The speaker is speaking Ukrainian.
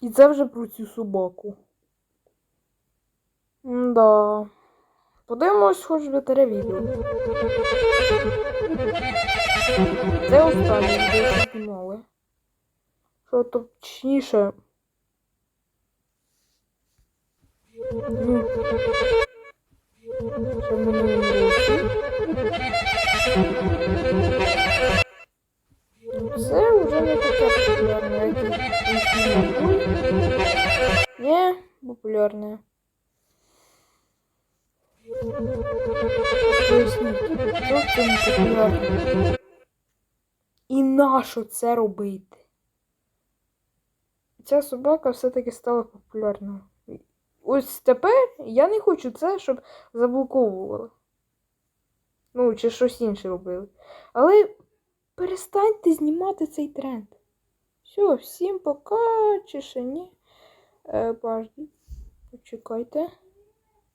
І це вже про цю собаку. Да. Подивимось хоч би відео. Це останнє що знімали. Що точніше. Це. Ну, Це вже не таке популярне, як і Не популярне? І нащо це робити? Ця собака все-таки стала популярною. Ось тепер я не хочу це, щоб заблоковували. Ну, чи щось інше робили. Але перестаньте знімати цей тренд. Все, всім пока, чи ще ні. Е, почекайте.